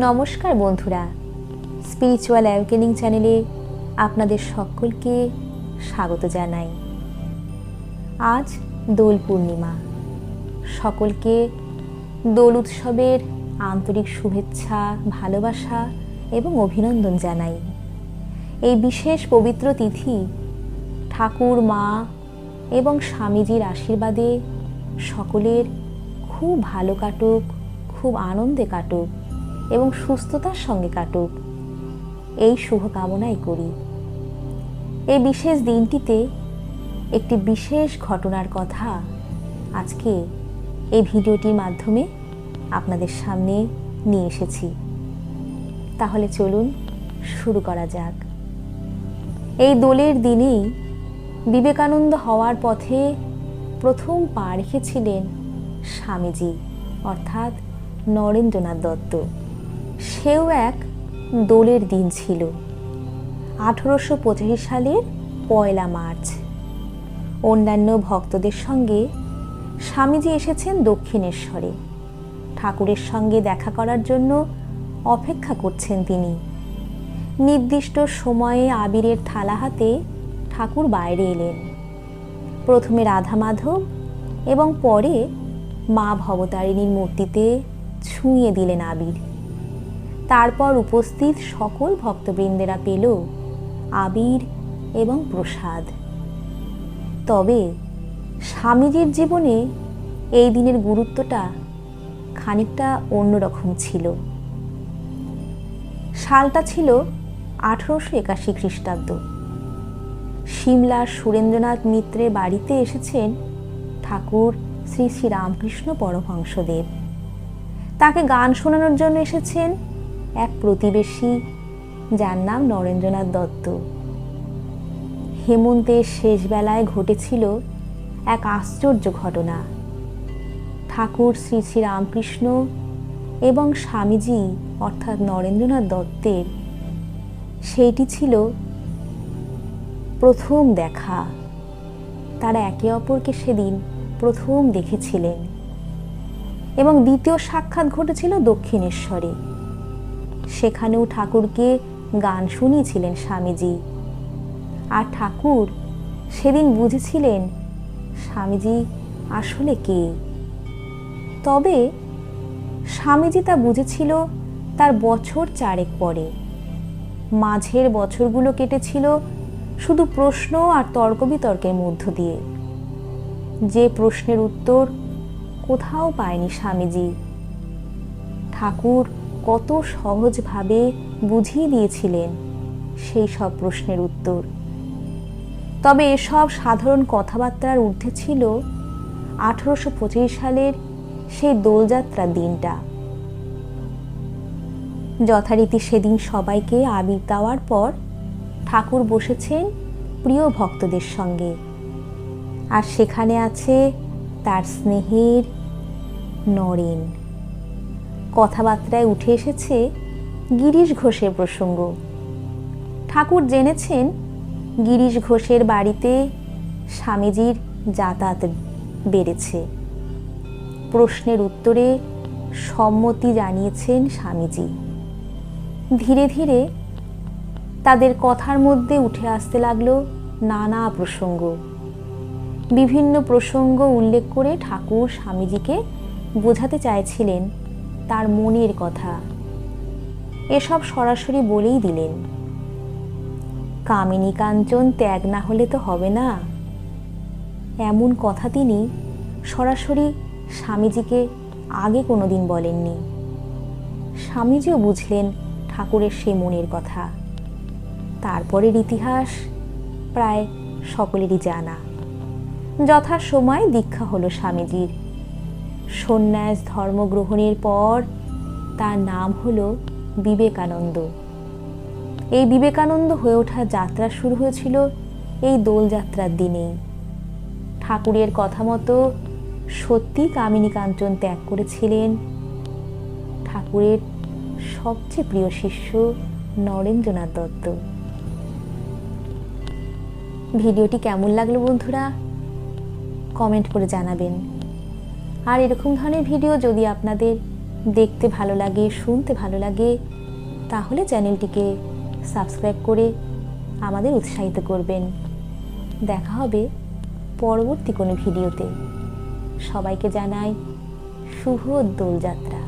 নমস্কার বন্ধুরা। Spiritual awakening চ্যানেলে আপনাদের সকলকে স্বাগত জানাই। আজ দোল পূর্ণিমা। সকলকে দোল উৎসবের আন্তরিক শুভেচ্ছা, ভালোবাসা এবং অভিনন্দন জানাই। এই বিশেষ পবিত্র তিথি ঠাকুর, মা এবং স্বামীজির আশীর্বাদে সকলের খুব ভালো কাটুক, খুব আনন্দে কাটুক। এবং সুস্থতার সঙ্গে কাটুক। এই শুভকামনাই করি। এই বিশেষ দিনটিতে একটি বিশেষ ঘটনার কথা আজকে এই ভিডিওটির মাধ্যমে আপনাদের সামনে নিয়ে এসেছি। তাহলে চলুন শুরু করা যাক। এই দোলের দিনেই বিবেকানন্দ হওয়ার পথে প্রথম পা রেখেছিলেন স্বামীজি, অর্থাৎ নরেন্দ্রনাথ দত্ত। সেও এক দোলের দিন ছিল। আঠেরোশো পঁচাশি সালের পয়লা মার্চ। অন্যান্য ভক্তদের সঙ্গে স্বামীজি এসেছেন দক্ষিণেশ্বরে। ঠাকুরের সঙ্গে দেখা করার জন্য অপেক্ষা করছেন তিনি। নির্দিষ্ট সময়ে আবিরের থালা হাতে ঠাকুর বাইরে এলেন। প্রথমে রাধা মাধব এবং পরে মা ভবতারিণীর মূর্তিতে ছুঁয়ে দিলেন আবির। তারপর উপস্থিত সকল ভক্তবৃন্দেরা পেল আবির এবং প্রসাদ। তবে স্বামীজির জীবনে এই দিনের গুরুত্বটা খানিকটা অন্যরকম ছিল। সালটা ছিল আঠেরোশো একাশি খ্রিস্টাব্দ। সিমলার সুরেন্দ্রনাথ মিত্রের বাড়িতে এসেছেন ঠাকুর শ্রী শ্রী রামকৃষ্ণ পরমহংসদেব। তাকে গান শোনানোর জন্য এসেছেন এক প্রতিবেশী, যার নাম নরেন্দ্রনাথ দত্ত। হেমন্তের শেষ বেলায় ঘটেছিল এক আশ্চর্য ঘটনা। ঠাকুর শ্রী শ্রী রামকৃষ্ণ এবং স্বামীজি, অর্থাৎ নরেন্দ্রনাথ দত্তের, সেইটি ছিল প্রথম দেখা। তারা একে অপরকে সেদিন প্রথম দেখেছিলেন। এবং দ্বিতীয় সাক্ষাৎ ঘটেছিল দক্ষিণেশ্বরে। সেখানেও ঠাকুরকে গান শুনিয়েছিলেন স্বামীজি। আর ঠাকুর সেদিন বুঝেছিলেন স্বামীজি আসলে কে। তবে স্বামীজি তা বুঝেছিল তার বছর চারেক পরে। মাঝের বছরগুলো কেটেছিল শুধু প্রশ্ন আর তর্ক বিতর্কের মধ্য দিয়ে। যে প্রশ্নের উত্তর কোথাও পায়নি স্বামীজি। ঠাকুর কত সহজভাবে বুঝিয়ে দিয়েছিলেন সেই সব প্রশ্নের উত্তর। তবে এসব সাধারণ কথাবার্তার ঊর্ধ্বে ছিল আঠেরোশো সালের সেই দোলযাত্রার দিনটা। যথারীতি সেদিন সবাইকে আবির দেওয়ার পর ঠাকুর বসেছেন প্রিয় ভক্তদের সঙ্গে। আর সেখানে আছে তার স্নেহের নরেন। কথাবার্তায় উঠে এসেছে গিরিশ ঘোষের প্রসঙ্গ। ঠাকুর জেনেছেন গিরিশ ঘোষের বাড়িতে স্বামীজির যাতায়াত বেড়েছে। প্রশ্নের উত্তরে সম্মতি জানিয়েছেন স্বামীজি। ধীরে ধীরে তাদের কথার মধ্যে উঠে আসতে লাগল নানা প্রসঙ্গ। বিভিন্ন প্রসঙ্গ উল্লেখ করে ঠাকুর স্বামীজিকে বোঝাতে চাইছিলেন। তার মনের কথা। এসব সরাসরি বলেই দিলেন। কামিনী কাঞ্চন ত্যাগ না হলে তো হবে না। এমন কথা তিনি সরাসরি স্বামীজিকে আগে কোনো দিন বলেননি। স্বামীজিও বুঝলেন ঠাকুরের সে মনের কথা। তারপরের ইতিহাস প্রায় সকলেরই জানা। যথা সময় দীক্ষা হলো স্বামীজির। সন্ন্যাস ধর্মগ্রহণের পর তার নাম হল বিবেকানন্দ। এই বিবেকানন্দ হয়ে ওঠা যাত্রা শুরু হয়েছিল এই দোলযাত্রার দিনেই। ঠাকুরের কথা মতো সত্যি কামিনী কাঞ্চন ত্যাগ করেছিলেন। ঠাকুরের সবচেয়ে প্রিয় শিষ্য নরেন্দ্রনাথ দত্ত। ভিডিওটি কেমন লাগল বন্ধুরা? কমেন্ট করে জানাবেন। আর এরকম ধরনের ভিডিও যদি আপনাদের দেখতে ভালো লাগে, শুনতে ভালো লাগে, তাহলে চ্যানেলটিকে সাবস্ক্রাইব করে আমাদের উৎসাহিত করবেন। দেখা হবে পরবর্তী কোনো ভিডিওতে সবাইকে জানাই শুভ দোলযাত্রা।